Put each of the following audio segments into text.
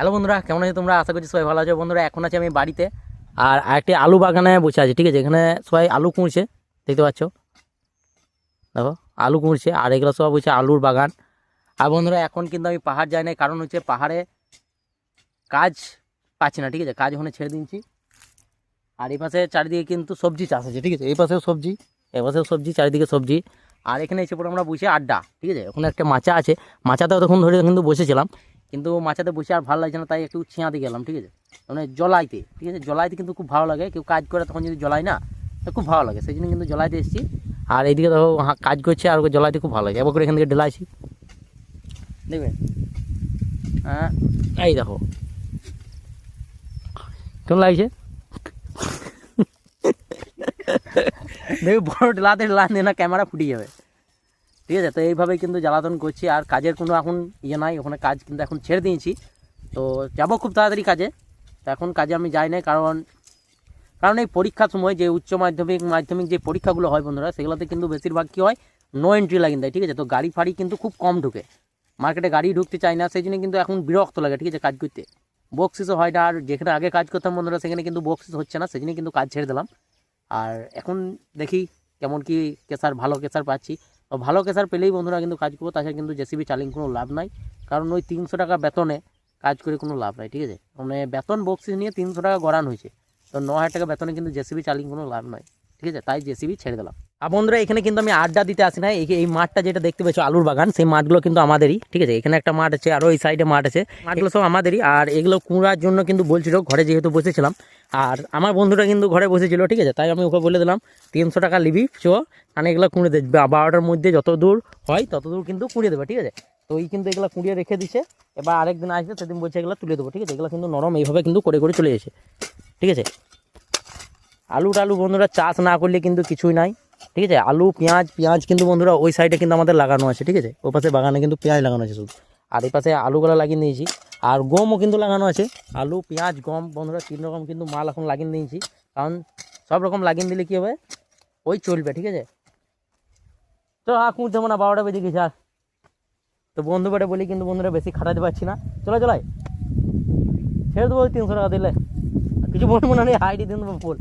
Hello বন্ধুরা, কেমন আছো তোমরা? আশা করছি সবাই ভালো আছো। বন্ধুরা, এখন আছে আমি বাড়িতে। আর একটি আলু বাগানে বসে আছি, ঠিক আছে? এখানে সবাই আলু কুঁড়ছে, দেখতে পাচ্ছ? দেখো, আলু কুঁড়ছে, আর এগুলো সব হচ্ছে আলুর বাগান। আর বন্ধুরা, এখন কিন্তু আমি পাহাড় যাই না কারণ হচ্ছে পাহাড়ে কাজ পাচ্ছি না, ঠিক আছে? কাজ ওখানে ছেড়ে দিচ্ছি আর এই পাশে চারিদিকে কিন্তু সবজি চাষ আছে, ঠিক আছে? এই পাশেও সবজি এ পাশেও সবজি, চারিদিকে সবজি। আর এখানে এসে পরে আমরা বসে আড্ডা, ঠিক আছে? ওখানে একটা মাচা আছে। মাচাতেও তখন ধরে কিন্তু বসেছিলাম। কিন্তু মাচাতে বসে আর ভালো লাগছে না, তাই একটু ছিঁয়াতে গেলাম, ঠিক আছে? মানে জলাইতে ঠিক আছে? জলাইতে কিন্তু খুব ভালো লাগে, কেউ কাজ করে তখন যদি জলাই না খুব ভালো লাগে, সেই জন্য কিন্তু জলাইতে এসেছি। আর এইদিকে দেখো কাজ করছে আর ওকে জলাইতে খুব ভালো লাগে। এবার করে এখান থেকে ডেলাইছি দেখবেন হ্যাঁ এই দেখো। কেমন লাগছে? দেখবে, বড় ডেলাতে ডেলাতে না, ক্যামেরা ফুটে যাবে। ঠিক আছে? তো এইভাবেই কিন্তু জ্বালাতন করছি। আর কাজের কোনো এখন ইয়ে নাই, ওখানে কাজ কিন্তু এখন ছেড়ে দিয়েছি। তো যাব খুব তাড়াতাড়ি কাজে। তো এখন কাজে আমি যাই না কারণ কারণ এই পরীক্ষার সময় যে উচ্চ মাধ্যমিক মাধ্যমিক যে পরীক্ষাগুলো হয় বন্ধুরা, সেগুলোতে কিন্তু বেশিরভাগ কী হয় নো এন্ট্রি লাগিয়ে দেয়, ঠিক আছে? তো গাড়ি ফাড়ি কিন্তু খুব কম ঢুকে। মার্কেটে গাড়ি ঢুকতে চায় না, সেই জন্য কিন্তু এখন বিরক্ত লাগে, ঠিক আছে? কাজ করতে। বক্সিসও হয় না, আর যেখানে আগে কাজ করতাম বন্ধুরা, সেখানে কিন্তু বক্সিস হচ্ছে না জন্য কিন্তু কাজ ছেড়ে দিলাম। আর এখন দেখি কেমন কি কেসার ভালো কেসার পাচ্ছি। ভালো কেসার পেলেই বন্ধুরা কিন্তু কাজ করব, তাছাড়া কিন্তু জেসিবি চালিং কোনো লাভ নাই। কারণ ওই তিনশো টাকা বেতনে কাজ করে কোনো লাভ নাই, ঠিক আছে? মানে বেতন বক্সিস নিয়ে তিনশো টাকা গড়ান হয়েছে। তো ন হাজার টাকা বেতনে কিন্তু জেসিবি চালিং কোনো লাভ নাই, ঠিক আছে? তাই জেসিবি ছেড়ে দিলাম। বন্ধুরা, এখানে কিন্তু আমি আড্ডা দিতে আসি না এই মাঠটা যেটা দেখতে পেয়েছ, আলুর বাগান, সেই মাঠগুলো কিন্তু আমাদেরই, ঠিক আছে? এখানে একটা মাঠ আছে আরও এই সাইডে মাঠ আছে। মাঠগুলো সব আমাদেরই, আর এগুলো কুড়ার জন্য কিন্তু বলছিল, ঘরে যেহেতু বসেছিলাম। আর আমার বন্ধুরা কিন্তু ঘরে বসেছিল, ঠিক আছে? তাই আমি ওকে বলে দিলাম, তিনশো টাকা লিবি চো মানে এগুলো কুঁড়ে দেবে বারোটার মধ্যে যত দূর হয়, তত দূর কিন্তু কুড়িয়ে দেবে, ঠিক আছে? তো এই কিন্তু এগুলো কুঁড়িয়ে রেখে দিছে। এবার আরেকদিন আসবে, সেদিন বলছে এগুলো তুলে দেবো, ঠিক আছে? এগুলো কিন্তু নরম, এইভাবে কিন্তু করে করে চলে এসে ঠিক আছে? আলু টালু বন্ধুরা, চাষ না করলে কিন্তু কিছুই নাই। ঠিক আছে? আলু, পেঁয়াজ পেঁয়াজ কিন্তু বন্ধুরা ওই সাইডে কিন্তু আমাদের লাগানো আছে, ঠিক আছে? ওই পাশে বাগানে কিন্তু পেঁয়াজ লাগানো আছে শুধু। আর এই পাশে আলুগুলো লাগিয়ে নিয়েছি। আর গমও কিন্তু লাগানো আছে। আলু, পেঁয়াজ, গম, বন্ধুরা তিন রকম কিন্তু মাল এখন লাগিয়ে নিয়েছি। কারণ সব রকম লাগিয়ে দিলে কী হবে? ওই চলবে, ঠিক আছে? তো আর কুঁড় দেবো না বারোটা বেজে গেছে আর। তো বন্ধু বেটে বলি কিন্তু বন্ধুরা বেশি খাটাতে পারছি না। চলো চলাই ছেড়ে দেবো ওই তিনশো টাকা দিলে। কিছু বলব না হাইডি দিন দেবো ফুল।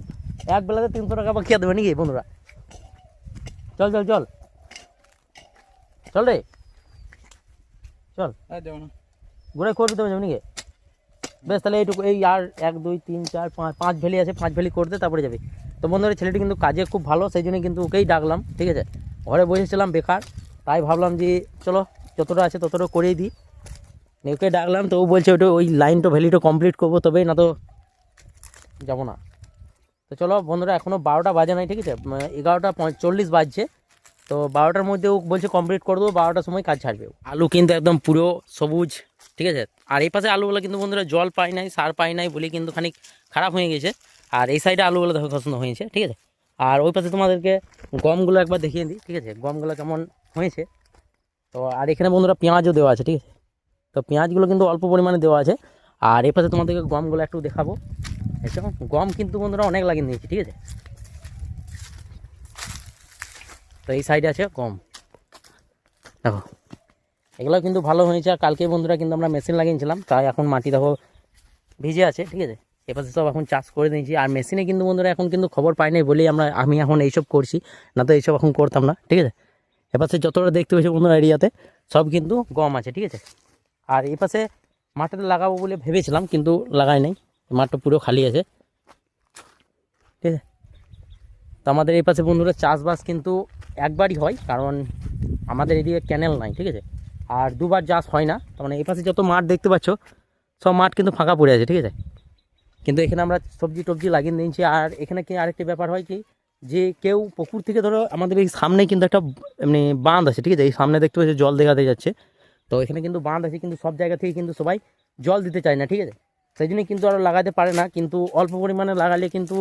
এক বেলাতে তিনশো টাকা বা খেয়ে দেবে নাকি বন্ধুরা? চল চল চল। চল রে। চল। ঘুরে করবি তুমি যাবে নাকি বেশ তাহলে এইটুকু এই আর এক দুই তিন চার পাঁচ পাঁচ ভ্যালি আছে পাঁচ ভ্যালি করতে তারপরে যাবে। তো বন্ধুরা ছেলেটি কিন্তু কাজে খুব ভালো সেই জন্য কিন্তু ওকেই ডাকলাম ঠিক আছে? ঘরে বসেছিলাম বেকার তাই ভাবলাম যে চলো যতটা আছে ততটা করেই দিই। ওকে ডাকলাম তো ও বলছে ওটা ওই লাইনটা ভ্যালিটা কমপ্লিট করব তবেই না তো যাব না। তো চলো বন্ধুরা এখনও বারোটা বাজে নাই, ঠিক আছে? এগারোটা চল্লিশ বাজছে। তো বারোটার মধ্যে ও বলছে কমপ্লিট করে দেবো, বারোটার সময় কাজ ছাড়বে আলু কিন্তু একদম পুরো সবুজ, ঠিক আছে? আর এই পাশে আলুগুলো কিন্তু বন্ধুরা জল পাই নাই, সার পাই নাই বলে কিন্তু খানিক খারাপ হয়ে গেছে। আর এই সাইডে আলুগুলো দেখো পছন্দ হয়েছে, ঠিক আছে? আর ওই পাশে তোমাদেরকে গমগুলো একবার দেখিয়ে দিই, ঠিক আছে? গমগুলো কেমন হয়েছে? তো আর এখানে বন্ধুরা পেঁয়াজও দেওয়া আছে, ঠিক আছে? তো পেঁয়াজগুলো কিন্তু অল্প পরিমাণে দেওয়া আছে। আর এই পাশে তোমাদেরকে গমগুলো একটু দেখাবো। দেখছ গম কিন্তু বন্ধুরা অনেক লাগিয়ে নিয়েছি, ঠিক আছে? তো এই সাইডে আছে গম। দেখো, এগুলো কিন্তু ভালো হয়েছে, আর কালকে বন্ধুরা কিন্তু আমরা মেশিন লাগিয়েছিলাম তাই এখন মাটি দেখো ভিজে আছে, ঠিক আছে? এপাশে সব এখন চাষ করে দিয়েছি আর মেশিনে কিন্তু বন্ধুরা এখন কিন্তু খবর পাই নাই বলেই আমরা, আমি এখন এইসব করছি, না তো এইসব এখন করতাম না, ঠিক আছে? এপাশে যতটা দেখতে পেয়েছি বন্ধুরা এরিয়াতে সব কিন্তু গম আছে, ঠিক আছে? আর এপাশে পাশে মাঠে লাগাবো বলে ভেবেছিলাম, কিন্তু লাগাই নাই। মাঠটা পুরো খালি আছে। ঠিক আছে? তো আমাদের এই পাশে বন্ধুরা চাষবাস কিন্তু একবারই হয়, কারণ আমাদের এদিকে ক্যানেল নাই, ঠিক আছে? আর দুবার চাষ হয় না তার মানে এই পাশে যত মাঠ দেখতে পাচ্ছ, সব মাঠ কিন্তু ফাঁকা পড়ে আছে, ঠিক আছে? কিন্তু এখানে আমরা সবজি টবজি লাগিয়ে দিয়েছি আর এখানে কি আরেকটি ব্যাপার হয় কি, যে কেউ পুকুর থেকে ধরো আমাদের এই সামনে কিন্তু একটা এমনি বাঁধ আছে, ঠিক আছে? এই সামনে দেখতে পাচ্ছি জল দেখাতে যাচ্ছে। তো এখানে কিন্তু বাঁধ আছে, কিন্তু সব জায়গা থেকে কিন্তু সবাই জল দিতে চায় না, ঠিক আছে? সেই জন্য কিন্তু আরও লাগাতে পারে না, কিন্তু অল্প পরিমাণে লাগালে কিন্তু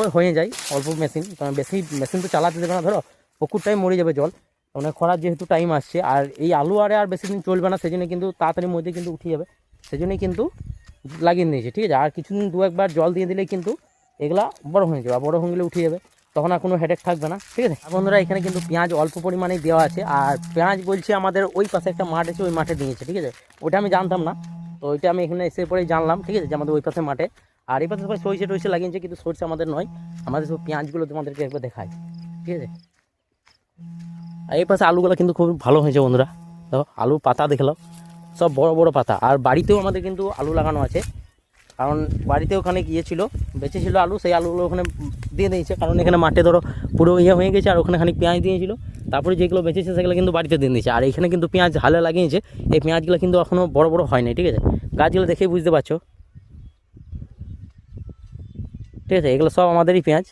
ওই হয়ে যায়, অল্প মেশিন। কারণ বেশি মেশিন তো চালাতে দেবে না, ধরো পুকুরটাই মরে যাবে জল। মানে খরার যেহেতু টাইম আসছে, আর এই আলু আরে আর বেশি দিন চলবে না সেই জন্য কিন্তু তাড়াতাড়ির মধ্যে কিন্তু উঠে যাবে। সেই জন্যই কিন্তু লাগিয়ে নিয়েছে, ঠিক আছে? আর কিছুদিন দু একবার জল দিয়ে দিলেই কিন্তু এগুলা বড় হয়ে যাবে, আর বড় হয়ে গেলে উঠে যাবে। তখন আর কোনো হেডেক থাকবে না, ঠিক আছে? আর বন্ধুরা, এখানে কিন্তু পেঁয়াজ অল্প পরিমাণেই দেওয়া আছে, আর পেঁয়াজ বলছে আমাদের ওই পাশে একটা মাঠ আছে, ওই মাঠে দিয়েছে, ঠিক আছে? ওটা আমি জানতাম না। তো ওইটা আমি এখানে এসে পরে জানলাম, ঠিক আছে? যে আমাদের ওই পাশে মাঠে। আর এই পাশে সবাই সরষে টরষে লাগিয়েছে, কিন্তু সরষে আমাদের নয়। আমাদের সব পেঁয়াজগুলো তোমাদেরকে একবার দেখায় ঠিক আছে? আর এই পাশে আলুগুলো কিন্তু খুব ভালো হয়েছে বন্ধুরা। তো আলু পাতা দেখলাম, সব বড় বড় পাতা। আর বাড়িতেও আমাদের কিন্তু আলু লাগানো আছে। কারণ বাড়িতে ওখানে গিয়েছিল বেঁচেছিল আলু, সেই আলুগুলো ওখানে দিয়ে দিয়েছে। কারণ এখানে মাঠে ধরো পুরো ইয়ে হয়ে গেছে, আর ওখানে খানিক পেঁয়াজ দিয়েছিল। তারপরে যেগুলো বেঁচেছে সেগুলো কিন্তু বাড়িতে দিয়ে দিয়েছে। আর এখানে কিন্তু পেঁয়াজ হালে লাগিয়েছে, এই পেঁয়াজগুলো কিন্তু এখনও বড় বড় হয়নি ঠিক আছে? গাছগুলো দেখেই বুঝতে পারছ? ঠিক আছে, এগুলো সব আমাদেরই পেঁয়াজ।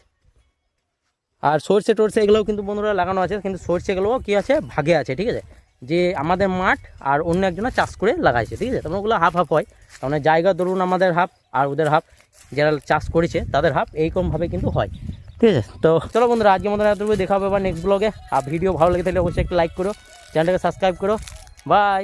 আর সর্ষে টর্ষে এগুলোও কিন্তু বন্ধুরা লাগানো আছে, কিন্তু সর্ষেগুলোও কী আছে? ভাগে আছে, ঠিক আছে? যে আমাদের মাঠ আর অন্য একজনের চাষ করে লাগাইছে, ঠিক আছে? তখন ওগুলো হাফ হাফ হয়। তার মানে জায়গা ধরুন আমাদের হাফ আর ওদের হাফ যারা চাষ করেছে তাদের হাফ এইরকমভাবে কিন্তু হয়, ঠিক আছে? তো চলো বন্ধুরা আজকে আমাদের এতটুকু দেখা হবে আবার নেক্সট ব্লগে আর ভিডিও ভালো লেগে থাকলে অবশ্যই একটা লাইক করো চ্যানেলটাকে সাবস্ক্রাইব করো। বাই